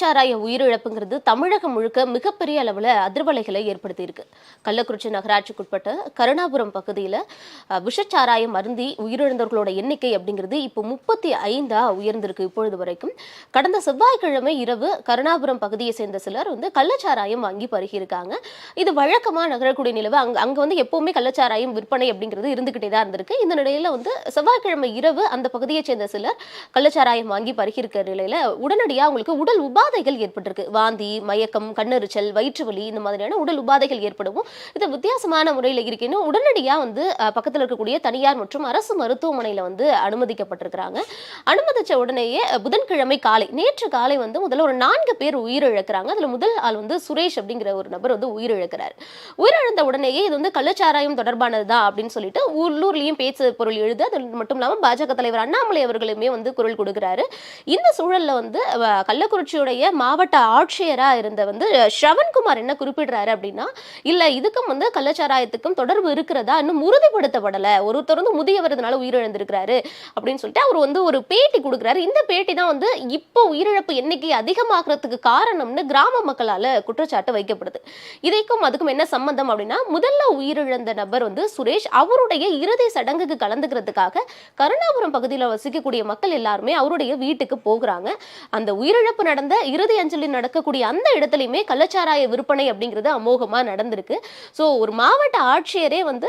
சாராய உயிரிழப்புங்கிறது தமிழகம் முழுக்க மிகப்பெரிய அளவில் அதிர்வலைகளை ஏற்படுத்தியிருக்கு. கள்ளக்குறிச்சி நகராட்சிக்குட்பட்ட கருணாபுரம் பகுதியில் விஷச்சாராயம் அருந்தி உயிரிழந்தவர்களோட எண்ணிக்கை அப்படிங்கிறது இப்போ முப்பத்தி ஐந்தா உயர்ந்திருக்கு இப்பொழுது வரைக்கும். கடந்த செவ்வாய்க்கிழமை இரவு கருணாபுரம் பகுதியை சேர்ந்த சிலர் வந்து கள்ளச்சாராயம் வாங்கி பருகியிருக்காங்க. இது வழக்கமாக நகரக்கூடிய நிலவு அங்க அங்க வந்து எப்பவுமே கள்ளச்சாராயம் விற்பனை அப்படிங்கிறது இருந்துகிட்டே தான் இருந்திருக்கு. இந்த நிலையில வந்து செவ்வாய்க்கிழமை இரவு அந்த பகுதியை சேர்ந்த சிலர் கள்ளச்சாராயம் வாங்கி பருகியிருக்கிற நிலையில உடனடியாக அவங்களுக்கு உடல் உபாதைகள் ஏற்பட்டிருக்கு. வாந்தி மயக்கம் கண்ணெரிச்சல் வயிற்று வலி இந்த மாதிரியான உடல் உபாதைகள் ஏற்படவும் இது வித்தியாசமான முறையில் இருக்குன்னு உடனடியாக வந்து பக்கத்தில் இருக்கக்கூடிய தனியார் மற்றும் அரசு மருத்துவமனையில் வந்து அனுமதிக்கப்பட்டிருக்கிறாங்க. அனுமதிச்ச உடனேயே புதன்கிழமை காலை நேற்று காலை வந்து முதல்ல ஒரு நான்கு பேர் உயிரிழக்கிறாங்க. அதில் முதல் ஆள் வந்து சுரேஷ் அப்படிங்கிற ஒரு நபர் வந்து உயிரிழக்கிறார். உயிரிழந்த உடனேயே இது வந்து கள்ளச்சாராயம் தொடர்பானது தான் அப்படின்னு சொல்லிட்டு உள்ளூர்லேயும் பேச்சு பொருள் எழுது. அது மட்டும் இல்லாமல் பாஜக தலைவர் அண்ணாமலை அவர்களுமே வந்து குரல் கொடுக்கிறாரு. இந்த சூழல்ல வந்து கள்ளக்குறிச்சியோட கள்ளக்குறிச்சியுடைய மாவட்ட ஆட்சியராக இருந்த வந்து ஸ்ரவன்குமார் என்ன குறிப்பிடுறாரு அப்படின்னா இல்லை இதுக்கும் வந்து கள்ளச்சாராயத்துக்கும் தொடர்பு இருக்கிறதா? இன்னும் உறுதிப்படுத்தப்படலை. ஒருத்தர் வந்து முதியவர் இதனால உயிரிழந்திருக்கிறாரு. அப்படின்னு சொல்லிட்டு அவர் வந்து ஒரு பேட்டி கொடுக்குறாரு. இந்த பேட்டி தான் வந்து இப்போ உயிரிழப்பு எண்ணிக்கை அதிகமாகிறதுக்கு காரணம்னு கிராம மக்களால் குற்றச்சாட்டு வைக்கப்படுது. இதைக்கும் அதுக்கும் என்ன சம்பந்தம் அப்படின்னா முதல்ல உயிரிழந்த நபர் வந்து சுரேஷ் அவருடைய இறுதி சடங்குக்கு கலந்துக்கிறதுக்காக கருணாபுரம் பகுதியில் வசிக்கக்கூடிய மக்கள் எல்லாருமே அவருடைய வீட்டுக்கு போகிறாங்க. அந்த உயிரிழப்பு நடந்த இறுதி அஞ்சலி நடக்கக்கூடிய அந்த இடத்துலையுமே கள்ளச்சாராய விற்பனை அப்படிங்கிறது அமோகமாக நடந்திருக்கு. ஸோ ஒரு மாவட்ட ஆட்சியரே வந்து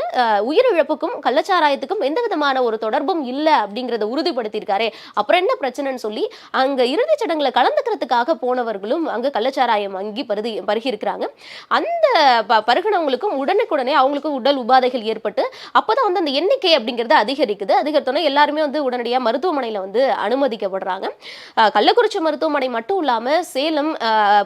உயிரிழப்புக்கும் கள்ளச்சாராயத்துக்கும் எந்த விதமான ஒரு தொடர்பும் இல்லை அப்படிங்கிறத உறுதிப்படுத்தியிருக்காரே. அப்புறம் என்ன பிரச்சனைன்னு சொல்லி அங்கே இறுதிச் சடங்குல கலந்துக்கிறதுக்காக போனவர்களும் அங்கே கள்ளச்சாராயம் வாங்கி பருதி பருகி இருக்கிறாங்க அந்த ப- பருகினவங்களுக்கும் உடனுக்குடனே அவங்களுக்கும் உடல் உபாதைகள் ஏற்பட்டு அப்போதான் வந்து அந்த எண்ணிக்கை அப்படிங்கிறது அதிகரிக்குது. அதிகரித்தோன்னே எல்லாருமே வந்து உடனடியாக மருத்துவமனையில் வந்து அனுமதிக்கப்படுறாங்க. கள்ளக்குறிச்சி மருத்துவமனை மட்டும் இல்லாமல் இல்லாம சேலம்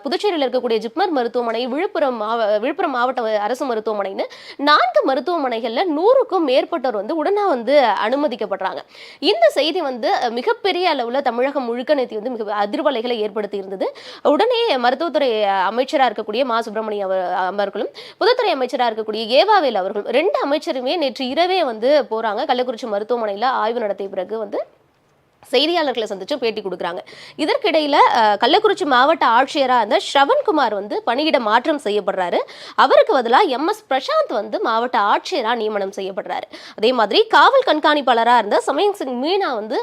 புதுச்சேரியில் இருக்கக்கூடிய ஜிப்மர் மருத்துவமனை விழுப்புரம் மாவ- விழுப்புரம் மாவட்ட அரசு மருத்துவமனைன்னு நான்கு மருத்துவமனைகள்ல நூறுக்கும் மேற்பட்டோர் வந்து உடனே வந்து அனுமதிக்கப்படுறாங்க. இந்த செய்தி வந்து மிகப்பெரிய அளவுல தமிழகம் முழுக்க நேற்று வந்து மிக அதிர்வலைகளை ஏற்படுத்தி இருந்தது. உடனே மருத்துவத்துறை அமைச்சராக இருக்கக்கூடிய மா. சுப்பிரமணிய அவர் அவர்களும் பொதுத்துறை அமைச்சராக இருக்கக்கூடிய ஏவாவேல் அவர்களும் ரெண்டு அமைச்சருமே நேற்று இரவே வந்து போறாங்க. கள்ளக்குறிச்சி மருத்துவமனையில ஆய்வு நடத்திய பிறகு வந்து செய்தியாளர்களை சந்திச்சு பேட்டி கொடுக்குறாங்க. இதற்கிடையில கள்ளக்குறிச்சி மாவட்ட ஆட்சியராக இருந்த ஸ்ரவன்குமார் வந்து பணியிட மாற்றம் செய்யப்படுறாரு. அவருக்கு பதிலாக எம். எஸ். பிரசாந்த் வந்து மாவட்ட ஆட்சியராக நியமனம் செய்யப்படுறாரு. அதே மாதிரி காவல் கண்காணிப்பாளராக இருந்த சமயம் சிங் மீனா வந்து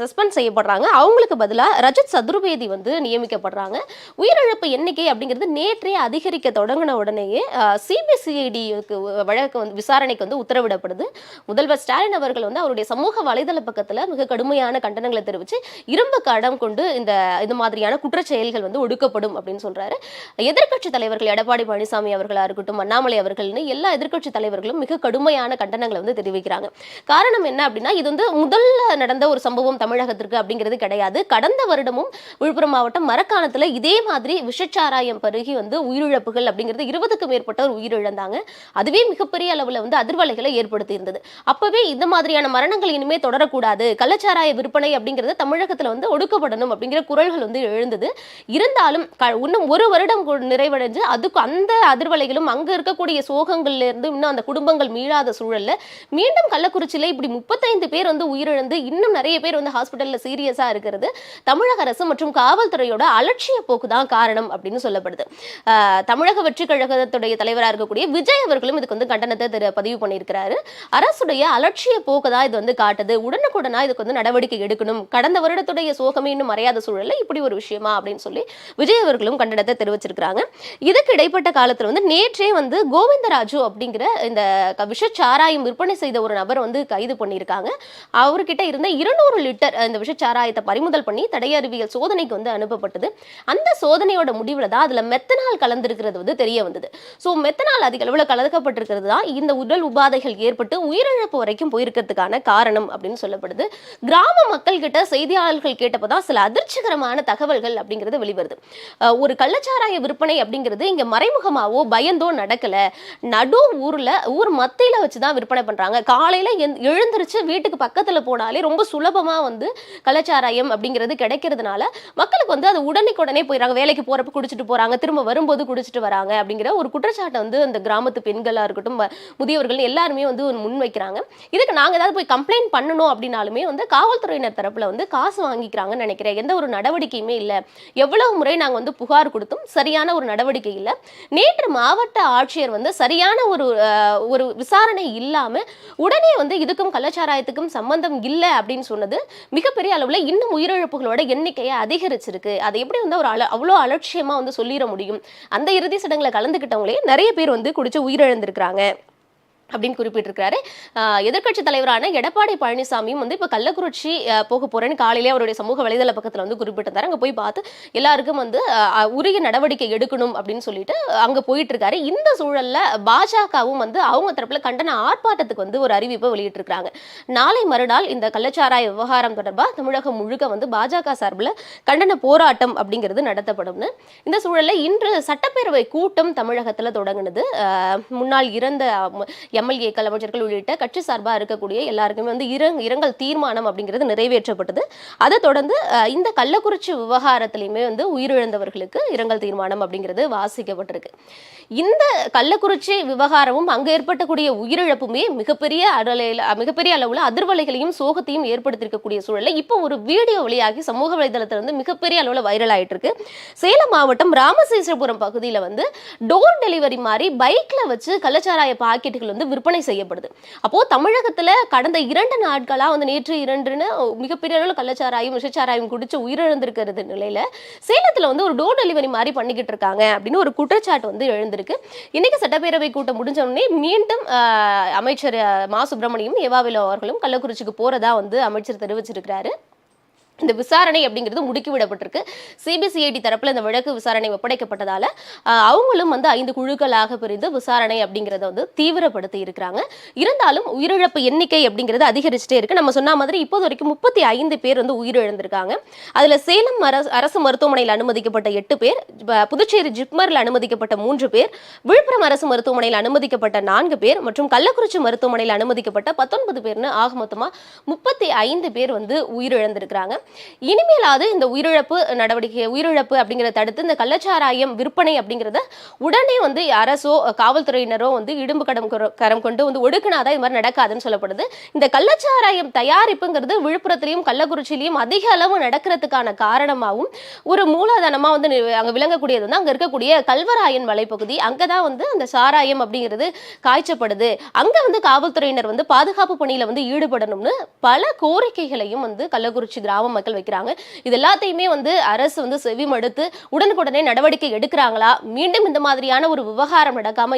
சஸ்பெண்ட் செய்யப்படுறாங்க. அவங்களுக்கு பதிலாக ரஜத் சதுர்வேதி வந்து நியமிக்கப்படுறாங்க. உயிரிழப்பு எண்ணிக்கை அப்படிங்கிறது நேற்றே அதிகரிக்க தொடங்கின உடனேயே சிபிசிஐடிக்கு வழக்கு வந்து விசாரணைக்கு வந்து உத்தரவிடப்படுது. முதல்வர் ஸ்டாலின் அவர்கள் வந்து அவருடைய சமூக வலைதள பக்கத்தில் மிக கடுமையான கடுமையான கண்டனங்களை தெரிவித்து இரும்பு கடம் கொண்டு இந்த இது மாதிரியான குற்ற செயல்கள் வந்து ஒடுக்கப்படும் அப்படின்னு சொல்றாரு. எதிர்க்கட்சி தலைவர்கள் எடப்பாடி பழனிசாமி அவர்களாக இருக்கட்டும் அண்ணாமலை அவர்கள்னு எல்லா எதிர்க்கட்சி தலைவர்களும் மிக கடுமையான கண்டனங்களை வந்து தெரிவிக்கிறாங்க. காரணம் என்ன அப்படின்னா இது வந்து முதல்ல நடந்த ஒரு சம்பவம் தமிழகத்திற்கு அப்படிங்கிறது கிடையாது. கடந்த வருடமும் விழுப்புரம் மாவட்டம் மரக்காணத்தில் இதே மாதிரி விஷச்சாராயம் பருகி வந்து உயிரிழப்புகள் அப்படிங்கிறது இருபதுக்கும் மேற்பட்டவர் உயிரிழந்தாங்க. அதுவே மிகப்பெரிய அளவில் வந்து அதிர்வலைகளை ஏற்படுத்தி இருந்தது அப்பவே இந்த மாதிரியான மரணங்கள் இனிமே தொடரக்கூடாது. கள்ளச்சாராய விற்பனை அப்படிங்கிறது தமிழகத்தில் வந்து ஒடுக்கப்படணும் அப்படிங்கிற குரல்கள் வந்து எழுந்தது. இருந்தாலும் க- இன்னும் ஒரு வருடம் நிறைவடைஞ்சு அதுக்கு அந்த அதிர்வலைகளும் அங்க இருக்கக்கூடிய சோகங்கள்ல இருந்து இன்னும் அந்த குடும்பங்கள் மீளாத சூழல்ல மீண்டும் கள்ளக்குறிச்சியில் இப்படி முப்பத்தைந்து பேர் வந்து உயிரிழந்து இன்னும் நிறைய பேர் வந்து ஹாஸ்பிட்டலில் சீரியஸாக இருக்கிறது. தமிழக அரசு மற்றும் காவல்துறையோட அலட்சிய போக்கு தான் காரணம் அப்படின்னு சொல்லப்படுது. தமிழக வெற்றி கழகத்துடைய தலைவராக இருக்கக்கூடிய விஜய் அவர்களும் இதுக்கு வந்து கண்டனத்தை பதிவு பண்ணியிருக்கிறாரு. அரசுடைய அலட்சிய போக்கு தான் இது வந்து காட்டுது. உடனுக்குடனா இதுக்கு வந்து நடவடிக்கை நடவடிக்கை எடுக்கணும். கடந்த வருடத்துடைய சோகமே இன்னும் மறையாத சூழல்ல இப்படி ஒரு விஷயமா அப்படின்னு சொல்லி விஜய் அவர்களும் கண்டனத்தை தெரிவிச்சிருக்கிறாங்க. இதுக்கு இடைப்பட்ட காலத்துல வந்து நேற்றே வந்து கோவிந்தராஜு அப்படிங்கிற இந்த க- விஷச்சாராயம் விற்பனை செய்த ஒரு நபர் வந்து கைது பண்ணியிருக்காங்க. அவர்கிட்ட இருந்த இருநூறு லிட்டர் இந்த விஷச்சாராயத்தை பறிமுதல் பண்ணி தடையறிவியல் சோதனைக்கு வந்து அனுப்பப்பட்டது. அந்த சோதனையோட முடிவுல தான் அதுல மெத்தனால் கலந்திருக்கிறது வந்து தெரிய வந்தது. ஸோ மெத்தனால் அதிக அளவில் கலக்கப்பட்டிருக்கிறது தான் இந்த உடல் உபாதைகள் ஏற்பட்டு உயிரிழப்பு வரைக்கும் போயிருக்கிறதுக்கான காரணம் அப்படின்னு சொல்லப்படுது. கிராம மக்கள் கிட்ட செய்தியாளர்கள் கேட்டப்போ தான் சில அதிர்ச்சிகரமான தகவல்கள் அப்படிங்கிறது வெளிவருது. ஒரு கள்ளச்சாராய விற்பனை அப்படிங்கிறது இங்க மறைமுகமாவோ பயந்தோ நடக்கல. நடு ஊர்ல ஊர் மத்தியில வச்சு தான் விற்பனை பண்றாங்க. காலையில எந்- எழுந்திருச்சு வீட்டுக்கு பக்கத்துல போனாலே ரொம்ப சுலபமா வந்து கள்ளச்சாராயம் அப்படிங்கிறது கிடைக்கிறதுனால மக்களுக்கு வந்து அது உடனே போயிடறாங்க வேலைக்கு போறப்ப குடிச்சிட்டு போறாங்க. திரும்ப வரும்போது குடிச்சிட்டு வராங்க அப்படிங்கிற ஒரு குற்றச்சாட்டை வந்து அந்த கிராமத்து பெண்களா இருக்கட்டும் முதியவர்கள் எல்லாருமே வந்து முன்வைக்கிறாங்க. இதுக்கு நாங்க ஏதாவது போய் கம்ப்ளைண்ட் பண்ணணும் அப்படின்னாலுமே வந்து காவல்துறை காவல்துறையினர் தரப்புல வந்து காசு வாங்கிக்கிறாங்கன்னு நினைக்கிறேன். எந்த ஒரு நடவடிக்கையுமே இல்லை. எவ்வளவு முறை நாங்கள் வந்து புகார் கொடுத்தும் சரியான ஒரு நடவடிக்கை இல்லை. நேற்று மாவட்ட ஆட்சியர் வந்து சரியான ஒரு ஒரு விசாரணை இல்லாம உடனே வந்து இதுக்கும் கலாச்சாரத்துக்கும் சம்பந்தம் இல்லை அப்படின்னு சொன்னது மிகப்பெரிய அளவுல இன்னும் உயிரிழப்புகளோட எண்ணிக்கையை அதிகரிச்சிருக்கு. அதை எப்படி வந்து ஒரு அல அவ்வளோ அலட்சியமா வந்து சொல்லிட முடியும்? அந்த இறுதி சடங்குல கலந்துக்கிட்டவங்களே நிறைய பேர் வந்து குடிச்சு உயிரிழந்திருக்கிறாங்க. அப்படின்னு குறிப்பிட்டிருக்காரு எதிர்க்கட்சி தலைவரான எடப்பாடி பழனிசாமியும் வந்து இப்போ கள்ளக்குறிச்சி போக போறேன்னு காலையிலே அவருடைய சமூக வலைதள பக்கத்தில் வந்து குறிப்பிட்டிருந்தாரு. அங்கே போய் பார்த்து எல்லாருக்கும் வந்து உரிய நடவடிக்கை எடுக்கணும் அப்படின்னு சொல்லிட்டு அங்கே போயிட்டு இருக்காரு இந்த சூழல்ல பாஜகவும் வந்து அவங்க தரப்புல கண்டன ஆர்ப்பாட்டத்துக்கு வந்து ஒரு அறிவிப்பை வெளியிட்டிருக்காங்க நாளை மறுநாள் இந்த கள்ளச்சாராய விவகாரம் தொடர்பாக தமிழகம் முழுக்க வந்து பாஜக சார்பில் கண்டன போராட்டம் அப்படிங்கிறது நடத்தப்படும்னு. இந்த சூழல்ல இன்று சட்டப்பேரவை கூட்டம் தமிழகத்தில் தொடங்கினது. முன்னாள் இறந்த எம்எல்ஏக்கள் அமைச்சர்கள் உள்ளிட்ட கட்சி சார்பாக இருக்கக்கூடிய எல்லாருக்குமே வந்து இரங் இரங்கல் தீர்மானம் அப்படிங்கிறது நிறைவேற்றப்பட்டது. அதை தொடர்ந்து இந்த கள்ளக்குறிச்சி விவகாரத்திலையுமே வந்து உயிரிழந்தவர்களுக்கு இரங்கல் தீர்மானம் அப்படிங்கிறது வாசிக்கப்பட்டிருக்கு. இந்த கள்ளக்குறிச்சி விவகாரமும் அங்கு ஏற்பட்டக்கூடிய உயிரிழப்புமே மிகப்பெரிய அளவில் மிகப்பெரிய அளவில் அதிர்வலைகளையும் சோகத்தையும் ஏற்படுத்தியிருக்கக்கூடிய சூழலில் இப்போ ஒரு வீடியோ வெளியாகி சமூக வலைதளத்துல வந்து மிகப்பெரிய அளவில் வைரல் ஆயிட்டு இருக்கு சேலம் மாவட்டம் ராமசேஸ்வரபுரம் பகுதியில் வந்து டோர் டெலிவரி மாதிரி பைக்கில் வச்சு கள்ளச்சாராய பாக்கெட்டுகள் வந்து விற்பனை செய்யப்படுது. அப்போது தமிழகத்தில் கடந்த இரண்டு நாட்களாக வந்து நேற்று இரண்டுன்னு மிகப்பெரிய அளவில் கள்ளச்சாராயம் விஷச்சாராயம் குடிச்சு உயிரிழந்திருக்கிறது நிலையில சேலத்தில் வந்து ஒரு டோர் டெலிவரி மாதிரி பண்ணிக்கிட்டு இருக்காங்க அப்படின்னு ஒரு குற்றச்சாட்டு வந்து எழுந்திருக்கு. இன்னைக்கு சட்டப்பேரவை கூட்டம் முடிஞ்ச உடனே மீண்டும் அமைச்சர் மா. சுப்பிரமணியம் ஏவாவிலோ அவர்களும் கள்ளக்குறிச்சிக்கு போகிறதா வந்து அமைச்சர் தெரிவிச்சிருக்கிறாரு. இந்த விசாரணை அப்படிங்கிறது முடுக்கி விடப்பட்டிருக்கு. சிபிசிஐடி தரப்பில் இந்த வழக்கு விசாரணை ஒப்படைக்கப்பட்டதால அவங்களும் வந்து ஐந்து குழுக்களாக பிரிந்து விசாரணை அப்படிங்கிறத வந்து தீவிரப்படுத்தி இருக்கிறாங்க. இருந்தாலும் உயிரிழப்பு எண்ணிக்கை அப்படிங்கிறது அதிகரிச்சுட்டே இருக்கு. நம்ம சொன்ன மாதிரி இப்போது வரைக்கும் முப்பத்தி ஐந்து பேர் வந்து உயிரிழந்திருக்காங்க. அதில் சேலம் அரசு அரசு மருத்துவமனையில் அனுமதிக்கப்பட்ட எட்டு பேர் புதுச்சேரி ஜிப்மரில் அனுமதிக்கப்பட்ட மூன்று பேர் விழுப்புரம் அரசு மருத்துவமனையில் அனுமதிக்கப்பட்ட நான்கு பேர் மற்றும் கள்ளக்குறிச்சி மருத்துவமனையில் அனுமதிக்கப்பட்ட பத்தொன்பது பேர்னு ஆக மொத்தமாக முப்பத்தி ஐந்து பேர் வந்து உயிரிழந்திருக்கிறாங்க. இனிமேலாவது இந்த உயிரிழப்பு நடவடிக்கை உயிரிழப்பு அப்படிங்கிறத தடுத்து இந்த கள்ளச்சாராயம் விற்பனை அப்படிங்கிறத உடனே வந்து அரசோ காவல்துறையினரோ வந்து இடும்பு கடம் கரம் கொண்டு வந்து ஒடுக்கினாதான் இது மாதிரி நடக்காதுன்னு சொல்லப்படுது. இந்த கள்ளச்சாராயம் தயாரிப்புங்கிறது விழுப்புரத்திலையும் கள்ளக்குறிச்சியிலையும் அதிக அளவு நடக்கிறதுக்கான காரணமாகவும் ஒரு மூலதனமா வந்து அங்கே அங்க விளங்கக்கூடியது வந்து அங்க இருக்கக்கூடிய கல்வராயன் மலைப்பகுதி அங்கதான் வந்து அந்த சாராயம் அப்படிங்கிறது காய்ச்சப்படுது. அங்க வந்து காவல்துறையினர் வந்து பாதுகாப்பு பணியில வந்து ஈடுபடணும்னு பல கோரிக்கைகளையும் வந்து கள்ளக்குறிச்சி கிராம மக்கள் வைக்கிறாங்க. இது எல்லாத்தையுமே வந்து அரசு வந்து செவிமடுத்து உடனுக்குடனே நடவடிக்கை எடுக்கிறாங்களா? மீண்டும் இந்த மாதிரியான ஒரு விவகாரம் நடக்காம